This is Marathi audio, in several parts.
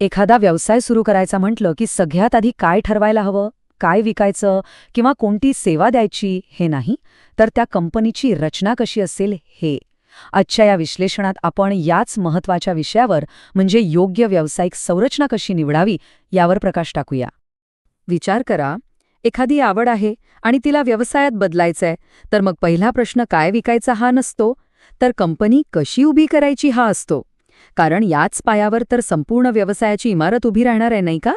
एखादा व्यवसाय सुरू करायचा म्हटलं की सगळ्यात आधी काय ठरवायला हवं? काय विकायचं? किंवा कोणती सेवा द्यायची हे नाही? तर त्या कंपनीची रचना कशी असेल हे. आजच्या या विश्लेषणात आपण याच महत्त्वाच्या विषयावर म्हणजे योग्य व्यावसायिक संरचना कशी निवडावी यावर प्रकाश टाकूया. विचार करा एखादी आवड आहे आणि तिला व्यवसायात बदलायचंय तर मग पहिला प्रश्न काय विकायचा हा नसतो? तर कंपनी कशी उभी करायची हा असतो? कारण याच पायावर तर संपूर्ण व्यवसायाची इमारत उभी राहणार आहे नाही का?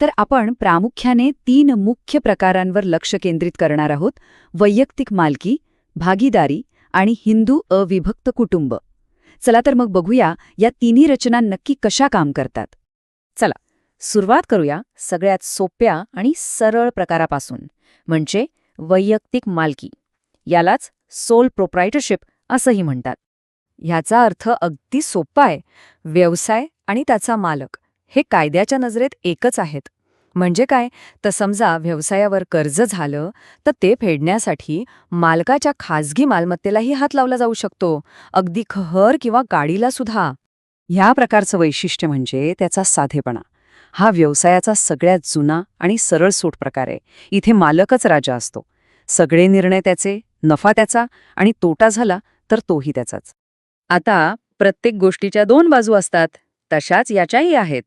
तर आपण प्रामुख्याने तीन मुख्य प्रकारांवर लक्ष केंद्रित करणार आहोत. वैयक्तिक मालकी भागीदारी आणि हिंदू अविभक्त कुटुंब. चला तर मग बघूया या तिन्ही रचना नक्की कशा काम करतात. चला सुरुवात करूया सगळ्यात सोप्या आणि सरळ प्रकारापासून. म्हणजे वैयक्तिक मालकी. यालाच सोल प्रोप्रायटरशिप असंही म्हणतात. ह्याचा अर्थ अगदी सोपा आहे. व्यवसाय आणि त्याचा मालक हे कायद्याच्या नजरेत एकच आहेत. म्हणजे काय? तर समजा व्यवसायावर कर्ज झालं तर ते फेडण्यासाठी मालकाच्या खाजगी मालमत्तेलाही हात लावला जाऊ शकतो. अगदी खहर किंवा गाडीला सुद्धा. ह्या प्रकारचं वैशिष्ट्य म्हणजे त्याचा साधेपणा. हा व्यवसायाचा सगळ्यात जुना आणि सरळ सूट प्रकार आहे. इथे मालकच राजा असतो. सगळे निर्णय त्याचे नफा त्याचा आणि तोटा झाला तर तोही त्याचाच. आता प्रत्येक गोष्टीच्या दोन बाजू असतात. तशाच याच्याही आहेत.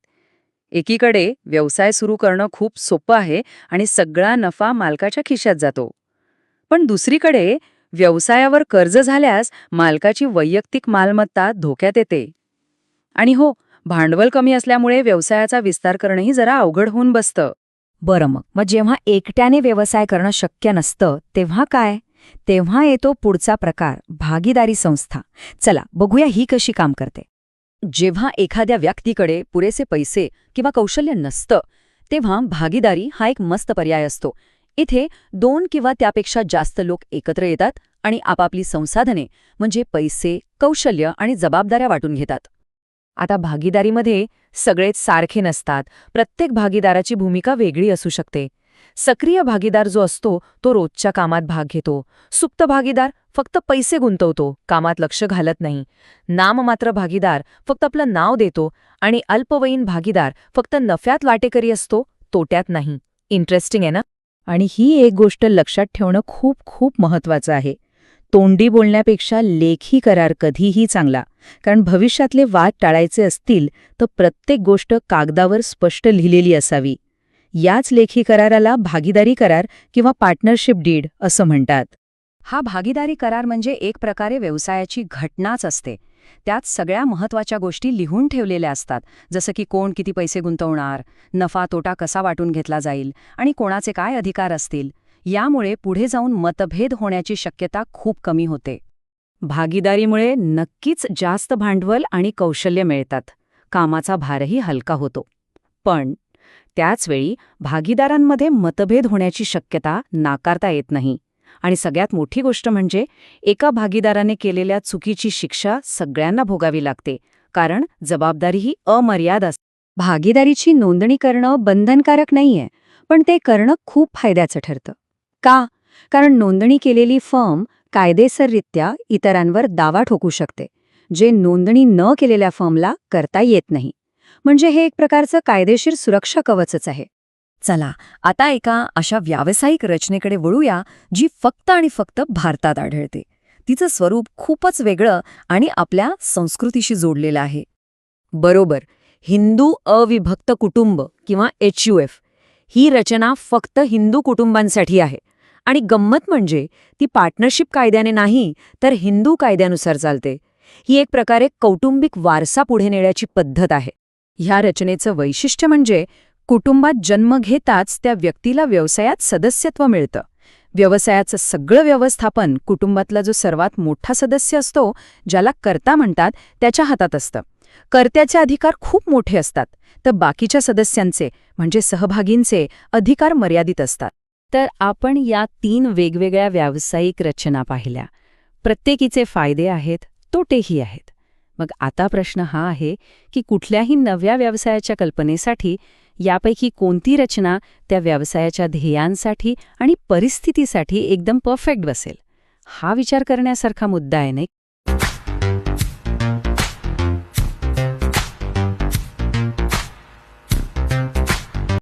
एकीकडे व्यवसाय सुरू करणं खूप सोपं आहे आणि सगळा नफा मालकाच्या खिशात जातो. पण दुसरीकडे व्यवसायावर कर्ज झाल्यास मालकाची वैयक्तिक मालमत्ता धोक्यात येते. आणि हो भांडवल कमी असल्यामुळे व्यवसायाचा विस्तार करणंही जरा अवघड होऊन बसतं. बरं मग. मग जेव्हा एकट्याने व्यवसाय करणं शक्य नसतं तेव्हा काय? तेव्हा येतो पुढचा प्रकार भागीदारी संस्था. चला बघूया ही कशी काम करते. जेव्हा एखाद्या व्यक्तीकडे पुरेसे पैसे किंवा कौशल्य नसतं तेव्हा भागीदारी हा एक मस्त पर्याय असतो. इथे दोन किंवा त्यापेक्षा जास्त लोक एकत्र येतात आणि आपापली संसाधने म्हणजे पैसे कौशल्य आणि जबाबदाऱ्या वाटून घेतात. आता भागीदारीमध्ये सगळेच सारखे नसतात. प्रत्येक भागीदाराची भूमिका वेगळी असू शकते. सक्रिय भागीदार जो असतो तो रोजच्या कामात भाग घेतो. सुप्त भागीदार फक्त पैसे गुंतवतो कामात लक्ष घालत नाही. नाममात्र भागीदार फक्त आपलं नाव देतो आणि अल्पवयीन भागीदार फक्त नफ्यात वाटेकरी असतो तोट्यात नाही. इंटरेस्टिंग आहे ना? आणि ही एक गोष्ट लक्षात ठेवणं खूप खूप महत्वाचं आहे. तोंडी बोलण्यापेक्षा लेखी करार कधीही चांगला कारण भविष्यातले वाद टाळायचे असतील तर प्रत्येक गोष्ट कागदावर स्पष्ट लिहिलेली असावी. याच लेखी कराराला भागीदारी करार किंवा पार्टनरशिप डीड असं म्हणतात. हा भागीदारी करार म्हणजे एक प्रकारे व्यवसायाची घटनाच असते. त्यात सगळ्या महत्त्वाच्या गोष्टी लिहून ठेवलेल्या असतात. जसं की कोण किती पैसे गुंतवणार नफा तोटा कसा वाटून घेतला जाईल आणि कोणाचे काय अधिकार असतील यामुळे पुढे जाऊन मतभेद होण्याची शक्यता खूप कमी होते. भागीदारीमुळे नक्कीच जास्त भांडवल आणि कौशल्य मिळतात. कामाचा भारही हलका होतो. पण त्याचवेळी भागीदारांमध्ये मतभेद होण्याची शक्यता नाकारता येत नाही. आणि सगळ्यात मोठी गोष्ट म्हणजे एका भागीदाराने केलेल्या चुकीची शिक्षा सगळ्यांना भोगावी लागते कारण जबाबदारी ही अमर्याद असते भागीदारीची नोंदणी करणं बंधनकारक नाहीये पण ते करणं खूप फायद्याचं ठरतं. का? कारण नोंदणी केलेली फर्म कायदेसररित्या इतरांवर दावा ठोकू शकते जे नोंदणी न केलेल्या फर्मला करता येत नाही. म्हणजे हे एक प्रकारचं कायदेशीर सुरक्षा कवचच आहे. चला आता एका अशा व्यावसायिक रचनेकडे वळूया जी फक्त आणि फक्त भारतात आढळते. तिचं स्वरूप खूपच वेगळं आणि आपल्या संस्कृतीशी जोडलेलं आहे. बरोबर हिंदू अविभक्त कुटुंब किंवा एच ही रचना फक्त हिंदू कुटुंबांसाठी आहे. आणि गंमत म्हणजे ती पार्टनरशिप कायद्याने नाही तर हिंदू कायद्यानुसार चालते. ही एक प्रकारे कौटुंबिक वारसा पुढे नेण्याची पद्धत आहे. ह्या रचनेचं वैशिष्ट्य म्हणजे कुटुंबात जन्म घेताच त्या व्यक्तीला व्यवसायात सदस्यत्व मिळतं. व्यवसायाचं सगळं व्यवस्थापन कुटुंबातला जो सर्वात मोठा सदस्य असतो ज्याला कर्ता म्हणतात त्याच्या हातात असतं. कर्त्याचे अधिकार खूप मोठे असतात तर बाकीच्या सदस्यांचे म्हणजे सहभागींचे अधिकार मर्यादित असतात. तर आपण या तीन वेगवेगळ्या व्यावसायिक रचना पाहिल्या. प्रत्येकीचे फायदे आहेत तोटेही आहेत. मग आता प्रश्न हा आहे की कुठल्याही नव्या व्यवसायाच्या कल्पनेसाठी यापैकी कोणती रचना त्या व्यवसायाच्या ध्येयांसाठी आणि परिस्थितीसाठी एकदम परफेक्ट बसेल? हा विचार करण्यासारखा मुद्दा आहे नाही?